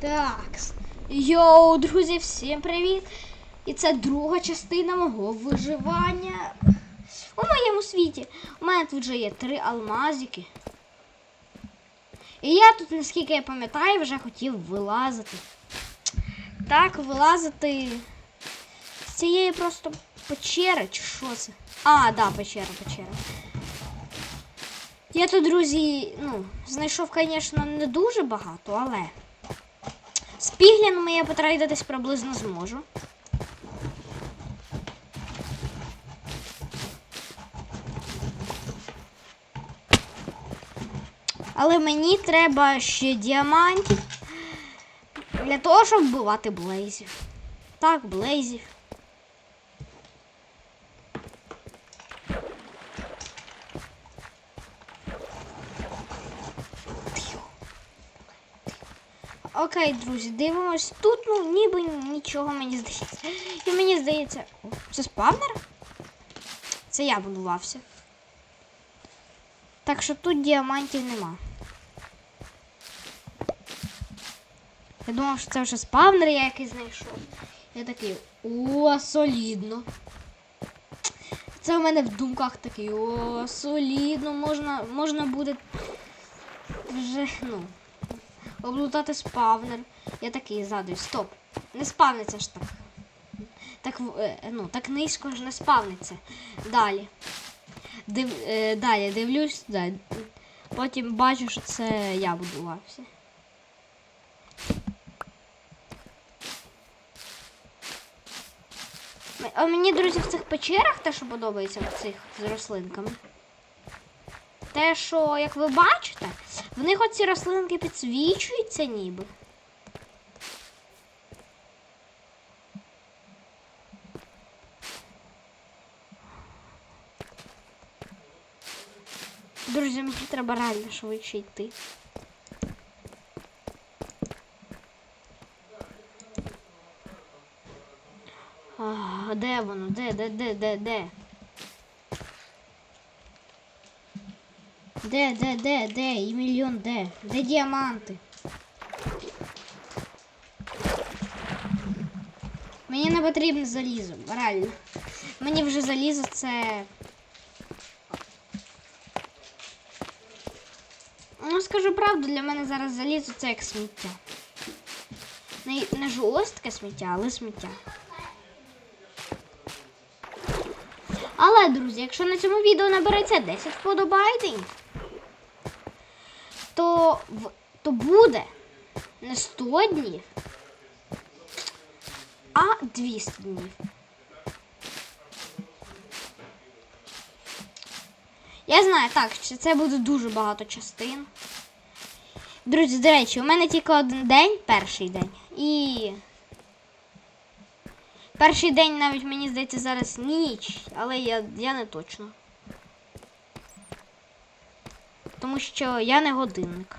Так. Йоу, друзі, всім привіт! І це друга частина мого виживання у моєму світі. У мене тут вже є три алмазики. І я тут, наскільки я пам'ятаю, вже хотів вилазити. Так, вилазити з цієї просто печери, чи що це? А, да, печера, печера. Я тут, друзі, ну, знайшов, звісно, не дуже багато, але з піглінами я потрейдитись приблизно зможу. Але мені треба ще діамантів для того, щоб вбивати блейзів. Так, блейзів. Окей, друзі, дивимось. Тут, ну, ніби нічого мені здається. І мені здається. Це спавнер? Це я будувався. Так що тут діамантів нема. Я думав, що це вже спавнер я якийсь знайшов. Я такий, о, солідно. Це в мене в думках такий, о, солідно, можна, можна буде вже, ну, облутати спавнер. Я такий згадую, стоп. Не спавниться ж так. Так, е, ну, так низько ж не спавниться. Далі. Див, е, далі дивлюсь, да. потім бачу, що це я будувався. А мені, друзі, в цих печерах те, що подобається в цих з рослинками. Те, що, як ви бачите, в них оці рослинки підсвічуються ніби. Друзі, мені треба реально швидше йти. А, де воно? Де, де, де, де, де? Де, де, де, де? І мільйон де? Де діаманти? Мені не потрібно залізо, реально. Мені вже залізо це. Ну, скажу правду, для мене зараз залізо це як сміття. Не, не жорстке сміття, але сміття. Але, друзі, якщо на цьому відео набереться 10 вподобайдень, то, то буде не 100 днів, а 200 днів. Я знаю, так, що це буде дуже багато частин. Друзі, до речі, у мене тільки один день, перший день. І. Перший день навіть мені здається зараз ніч, але я, я не точно. Тому що я не годинник.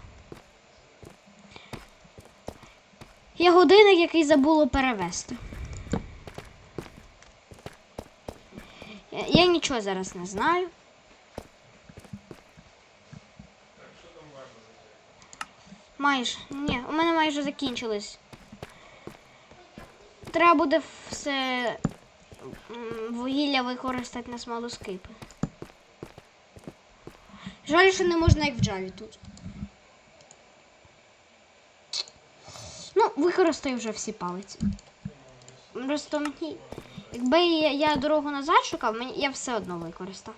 Я годинник, який забуло перевести. Я, я нічого зараз не знаю. Майже. Ні, у мене майже закінчились. Треба буде все вугілля використати на смолоскипи. Жаль, що не можна як в джаві тут. Ну, використаю вже всі палиці. Просто мені. Якби я, я дорогу назад шукав, мені, я все одно використав.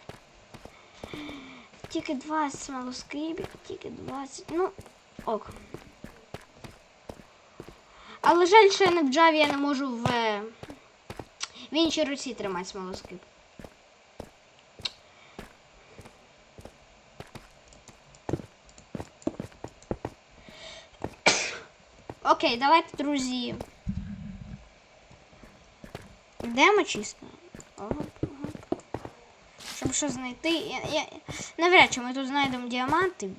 Тільки 20 смолоскипів, тільки 20. Ну, ок. Але жаль, що я не в Java, я не можу в, е, в іншій руці тримати смолоскип. Окей, давайте, друзі. Йдемо чисто. Щоб що знайти. Я, я, навряд чи ми тут знайдемо діаманти.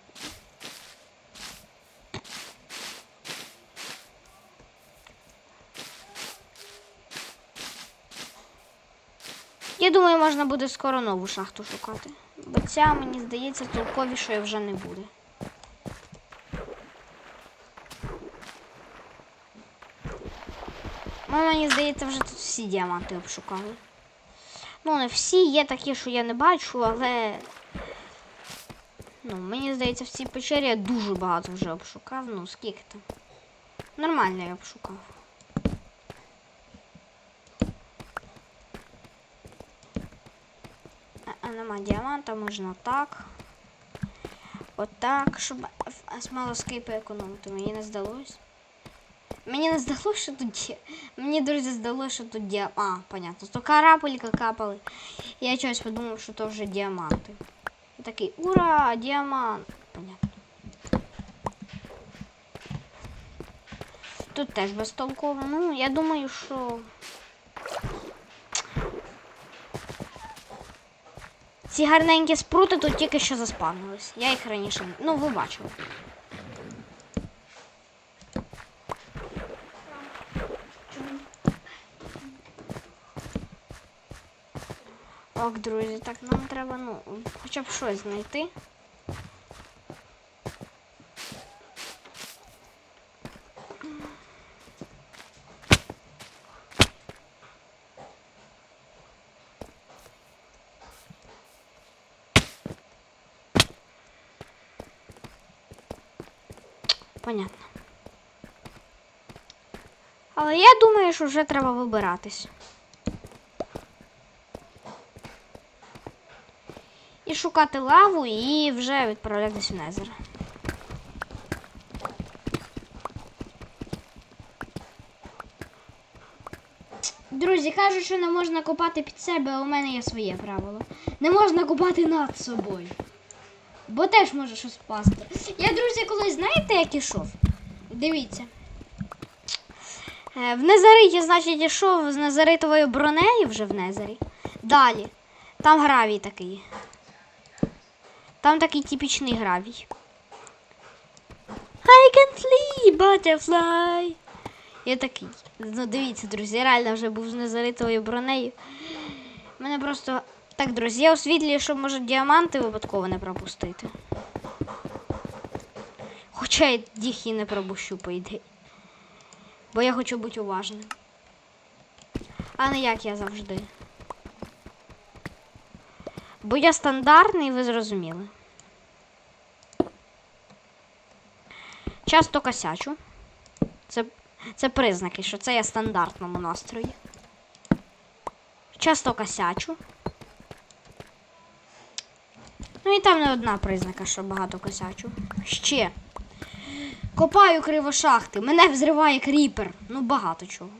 Я думаю, можна буде скоро нову шахту шукати. Бо ця, мені здається, толковішою вже не буде. Ну, мені здається, вже тут всі діаманти обшукали. Ну, не всі, є такі, що я не бачу, але. Ну, мені здається, в цій печері я дуже багато вже обшукав. Ну, скільки там. Нормально я обшукав. А, нема діаманта, можна так. Отак, щоб смолоскипи економити. Мені не здалось. Мені не здалося, що тут є. Мені, друзі, здалося, що тут діа... А, понятно. То карапелька капали. Я чогось подумав, що то вже діаманти. Такий, ура, діамант. Понятно. Тут теж безтолково. Ну, я думаю, що. Ці гарненькі спрути тут тільки що заспавнились. Я їх раніше. Ну, ви бачили. Ок, друзі, так нам треба, ну, хоча б щось знайти. Понятно. Але я думаю, що вже треба вибиратись. Шукати лаву і вже відправлятись в Незер. Друзі, кажуть, що не можна копати під себе, а у мене є своє правило. Не можна копати над собою. Бо теж може щось впасти. Я, друзі, колись знаєте, як ішов? Дивіться. Е, В Незариті, значить, ішов з незаритовою бронею вже в Незарі. Далі. Там гравій такий. Там такий типічний гравій. I can flee, butterfly. Я такий. Ну, дивіться, друзі, я реально вже був з незаритовою бронею. Мене просто. Так, друзі, я освітлюю, щоб може діаманти випадково не пропустити. Хоча я їх і не пропущу, по ідеї. Бо я хочу бути уважним. А не як я завжди. Бо я стандартний, ви зрозуміли. Часто косячу. Це, це признаки, що це я стандартному настрої. Часто косячу. Ну і там не одна признака, що багато косячу. Ще. Копаю криво шахти. Мене взриває кріпер. Ну багато чого.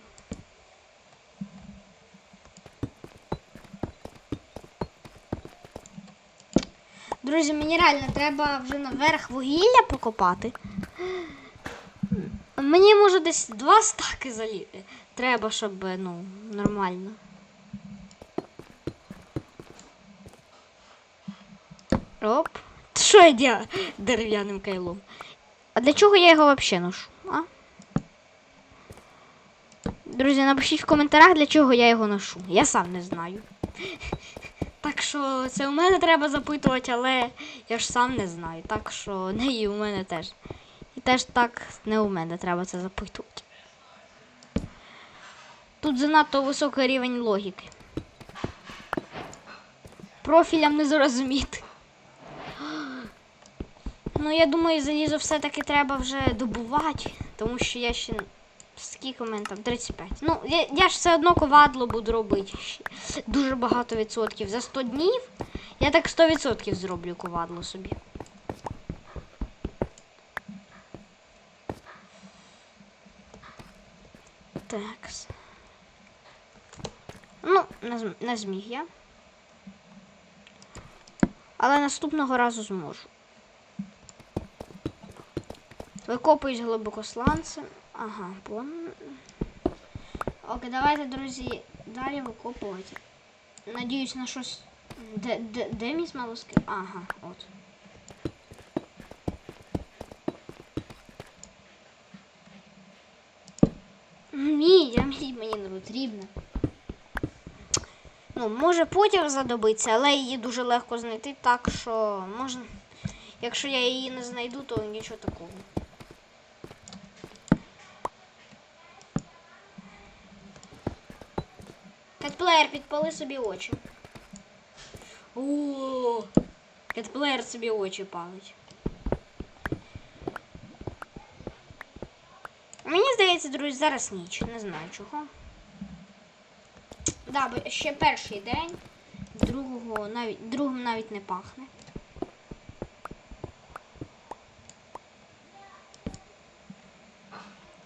Друзі, мені реально треба вже наверх вугілля покопати. Мені може десь два стаки заліти. Треба, щоб ну, нормально. Оп. Що я дя дерев'яним кайлом? А для чого я його взагалі ношу? А? Друзі, напишіть в коментарях, для чого я його ношу. Я сам не знаю. Так що це у мене треба запитувати, але я ж сам не знаю. Так що не і у мене теж. І теж так не у мене треба це запитувати. Тут занадто високий рівень логіки. Профілям не зрозуміти. Ну, я думаю, залізо все-таки треба вже добувати, тому що я ще. Скільки у мене там? 35. Ну, я, я ж все одно ковадло буду робити. Дуже багато відсотків. За 100 днів я так 100% зроблю ковадло собі. Так. Ну, не зміг я. Але наступного разу зможу. Викопуюсь глибокосланцем. Ага, пон. Окей, давайте, друзі, далі викопувати. Надіюсь на щось. Де, де, де мій смолоскип? Ага, от. Мій, а мій мені не потрібно. Ну, може потім задобиться, але її дуже легко знайти, так що можна. Якщо я її не знайду, то нічого такого. Катплеєр, підпали собі очі. О, катплеєр собі очі палить. Мені здається, друзі, зараз ніч. Не знаю чого. Да, бо ще перший день. Другого навіть другим навіть не пахне.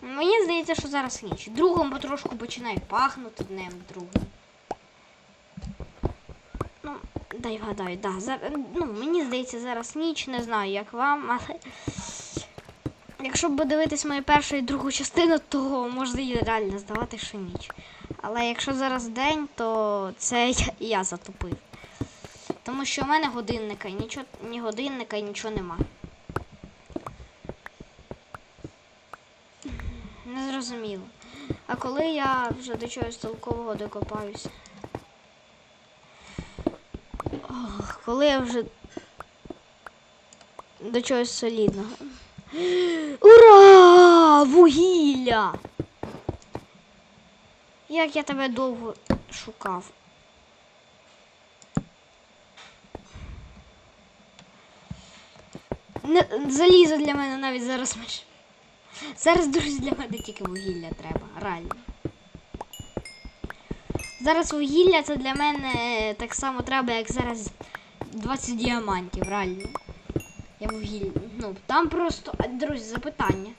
Мені здається, що зараз ніч. Другом потрошку починає пахнути днем другим. Ну, дай вгадаю, да. Зараз, ну, мені здається, зараз ніч, не знаю, як вам, але. Якщо б дивитись мою першу і другу частину, то можна і реально здавати, що ніч. Але якщо зараз день, то це я, я затупив. Тому що в мене годинника, і нічого, ні годинника і нічого нема. Не зрозуміло. А коли я вже до чогось толкового докопаюся? Ох, коли я вже до чогось солідного. Ура! Вугілля! Як я тебе довго шукав. Не, залізо для мене навіть зараз меж. Зараз, друзі, для мене тільки вугілля треба, реально. Зараз вугілля це для мене так само треба, як зараз 20 діамантів, реально. Я вугілля. Ну, там просто, друзі, запитання.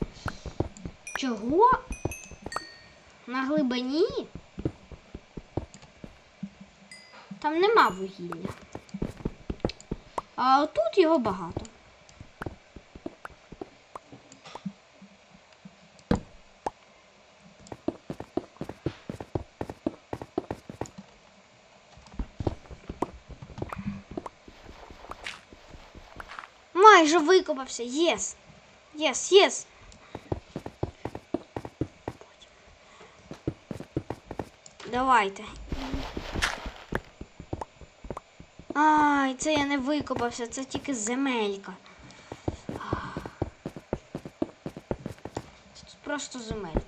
Чого на глибині там нема вугілля? А тут його багато. Майже викопався. Єс. Єс, єс. Давайте. Ай, це я не викопався, це тільки земелька. Це тут просто земелька.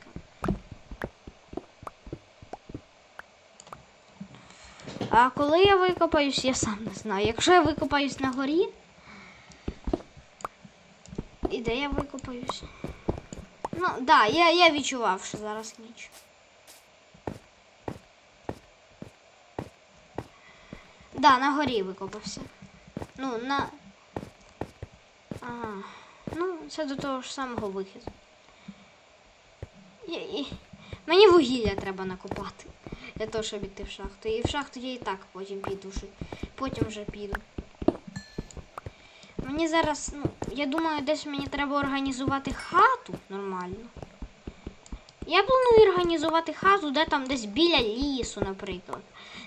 А коли я викопаюсь, я сам не знаю. Якщо я викопаюсь на горі, і де я викопаюсь? Ну, так, да, я, я відчував, що зараз ніч. Да, на горі викопався. Ну, на. Ага. Ну, це до того ж самого вихіду. Я, і... Мені вугілля треба накопати. Для того, щоб іти в шахту. І в шахту я і так потім піду. Потім вже піду. Мені зараз, ну, я думаю, десь мені треба організувати хату нормально. Я планую організувати хату, де там десь біля лісу, наприклад.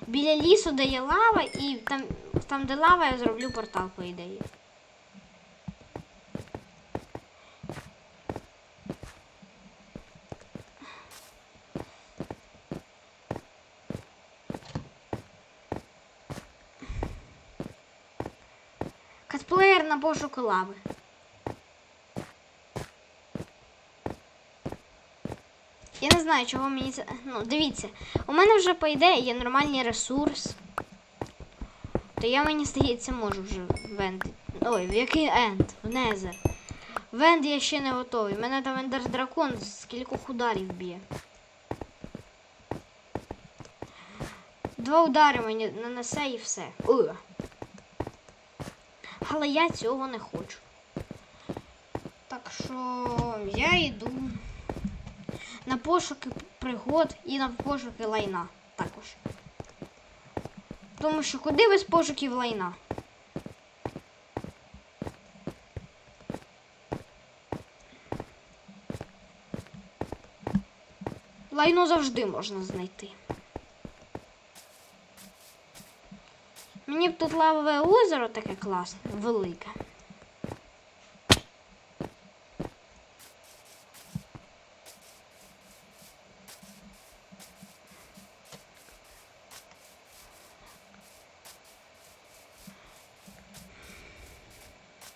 Біля лісу, де є лава, і там, там де лава, я зроблю портал, по ідеї. Катплеєр лави. Я не знаю, чого мені це. Ну, дивіться, у мене вже, по ідеї, є нормальний ресурс. То я, мені здається, можу вже в енд. Ой, в який енд? В Незер. В енд я ще не готовий. Мене там ендер дракон з кількох ударів б'є. Два удари мені нанесе і все. Ух. Але я цього не хочу. Так що я йду на пошуки пригод і на пошуки лайна також. Тому що куди без пошуків лайна? Лайно завжди можна знайти. Мені б тут лавове озеро таке класне, велике.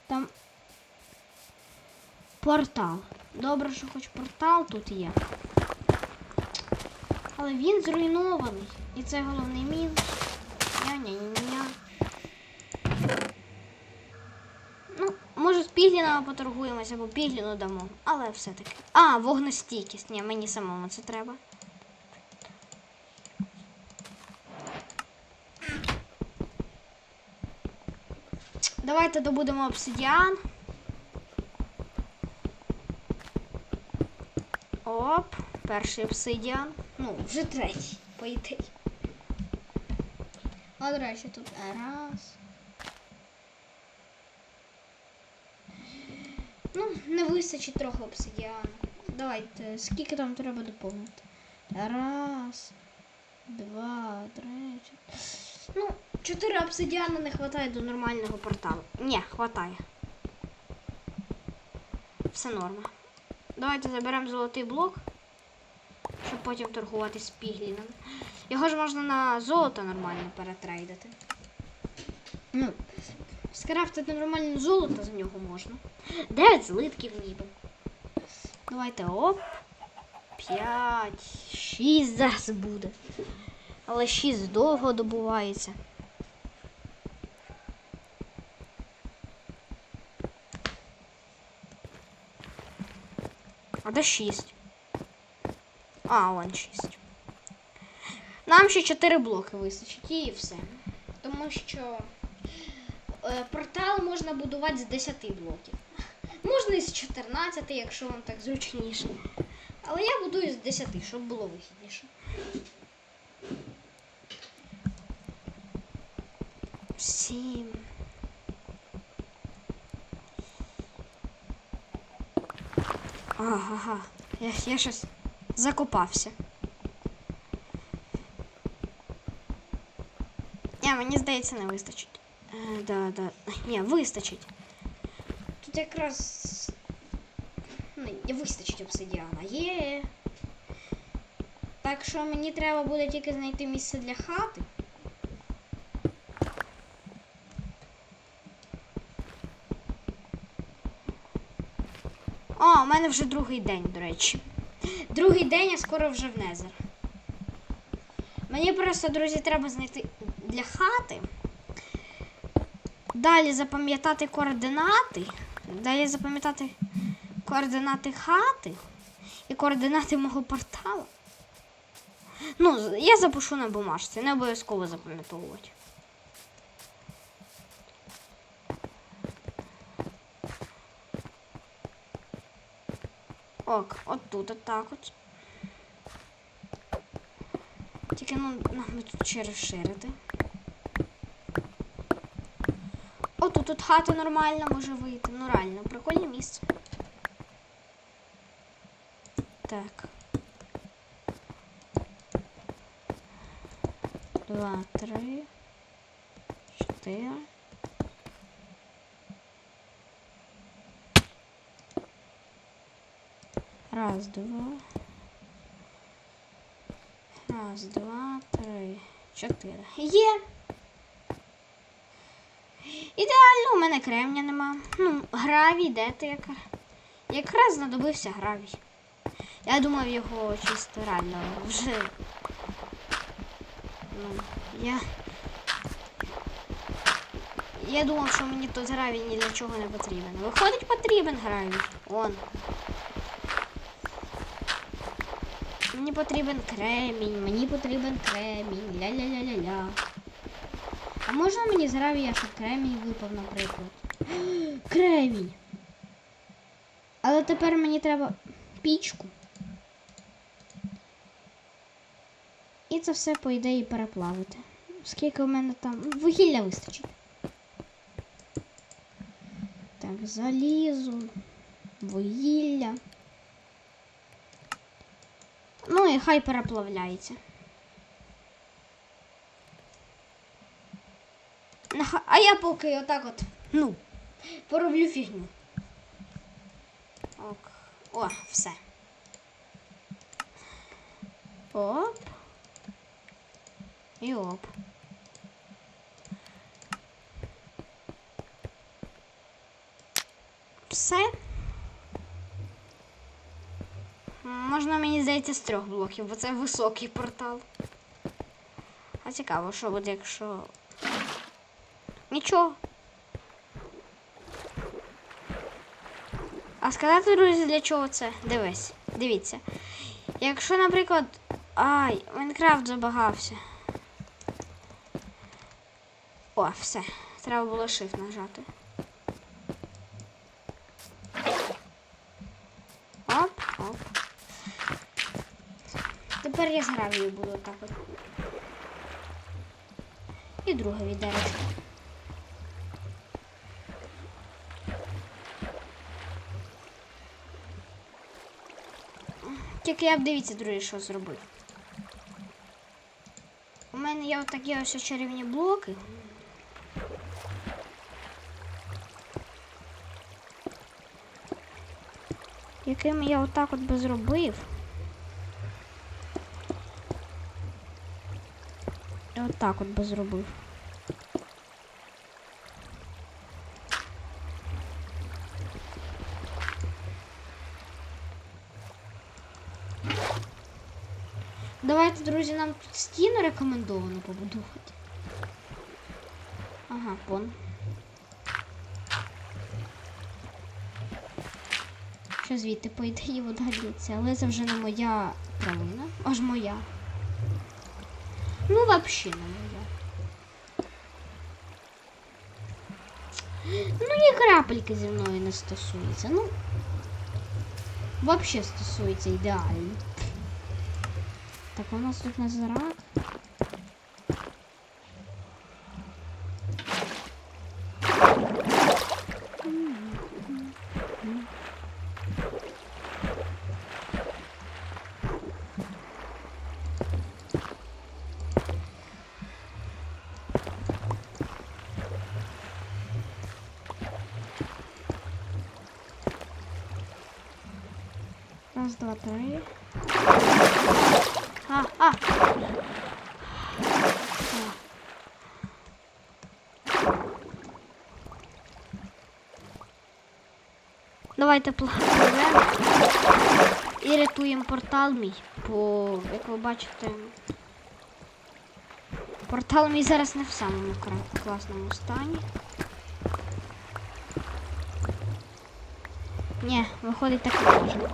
Там портал. Добре, що хоч портал тут є. Але він зруйнований. І це головний мінус. Ня-ня-ня-ня. Ну, з поторгуємося, або пігліну дамо. Але все-таки. А, вогнестійкість. Ні, мені самому це треба. Давайте добудемо обсидіан. Оп, перший обсидіан. Ну, вже третій, по ідеї. А, до речі, тут раз. Ну, не вистачить трохи обсидіану. Давайте, скільки там треба доповнити? Раз, два, три. Ну, чотири обсидіана не вистачає до нормального порталу. Ні, хватає. Все норма. Давайте заберемо золотий блок, щоб потім торгувати з піглінами. Його ж можна на золото нормально перетрейдити. Ну, скрафтити нормальне золото з нього можна. Дев'ять злитків ніби. Давайте оп. П'ять. Шість зараз буде. Але шість довго добувається. А де 6? А, вон 6. Нам ще 4 блоки вистачить і все. Тому що портал можна будувати з 10 блоків. Можна і з 14, якщо вам так зручніше. Але я будую з 10, щоб було вигідніше. Сім. Ага, я, я щось закопався. Ні, мені здається, не вистачить. Е, да, да. Ні, вистачить. Тут якраз ну, не вистачить обсидіана. Є. Так що мені треба буде тільки знайти місце для хати. О, у мене вже другий день, до речі. Другий день, а скоро вже в Незер. Мені просто, друзі, треба знайти для хати. Далі запам'ятати координати. Далі запам'ятати координати хати і координати мого порталу. Ну, я запишу на бумажці, не обов'язково запам'ятовувати. Ок, от тут отак от. Тільки ну нам тут ще розширити. О, тут, тут хата нормальна може вийти. Ну реально, прикольне місце. Так. Два, три, чотири. Раз, два. Раз, два, три, чотири. Є. Ідеально, у мене кремня нема. Ну, гравій, де ти яка? Якраз знадобився гравій. Я думав його чисто реально вже. Ну, я. Я думав, що мені тут гравій ні для чого не потрібен. Виходить, потрібен гравій. Он. Мені потрібен кремінь, мені потрібен кремінь. Ля-ля-ля-ля-ля. А можна мені з гравія, щоб кремінь випав, наприклад? Кремінь. Але тепер мені треба пічку. І це все, по ідеї, переплавити. Скільки у мене там. Вугілля вистачить. Так, залізу, вугілля. Ну і хай переплавляється. А я поки отак от, ну, пороблю фігню. Ок. О, все. Оп. І оп. Все. Можна, мені здається, з трьох блоків, бо це високий портал. А цікаво, що буде, якщо. Нічого. А сказати, друзі, для чого це? Дивись, дивіться. Якщо, наприклад. Ай, Майнкрафт забагався. О, все. Треба було Shift нажати. Оп, оп. Тепер я з гравію буду так от. І друге відеречко. Тільки я б дивіться, друзі, що зробив. У мене є отакі ось чарівні блоки. Якими я отак от би зробив. Отак от би зробив. Давайте, друзі, нам тут стіну рекомендовано побудувати. Ага, пон. Що звідти, по ідеї, вода лється, але це вже не моя провина, аж моя. Ну, взагалі не моя. Ну, ні крапельки зі мною не стосується. Ну, взагалі стосується ідеально. Так, у нас тут назрак. Раз, два, три. А, а. Давайте пливемо і рятуємо портал мій. Бо, як ви бачите, портал мій зараз не в самому класному стані. Ні, виходить так не можна.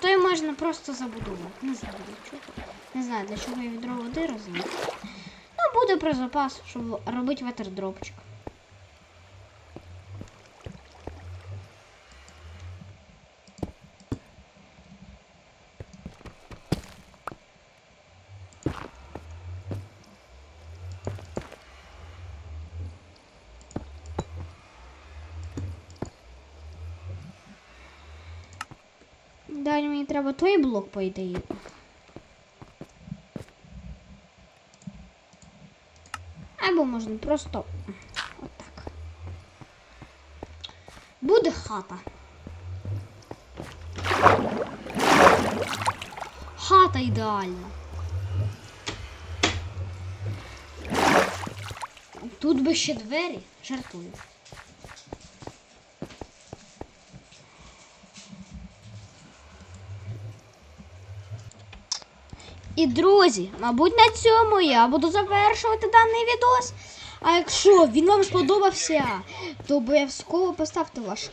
То й можна просто забудувати. Не знаю для чого. Не знаю, для чого я відро води розумію. Ну, буде про запас, щоб робити ветердропчик. Далі мені треба той блок, по ідеї. Або можна просто отак. Буде хата. Хата ідеальна. Тут би ще двері. Жартую. І друзі, мабуть, на цьому я буду завершувати даний відос. А якщо він вам сподобався, то обов'язково поставте ваш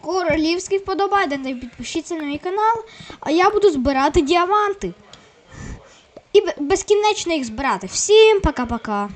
королівський вподобайден і підпишіться на мій канал, а я буду збирати діаманти. І безкінечно їх збирати. Всім пока-пока.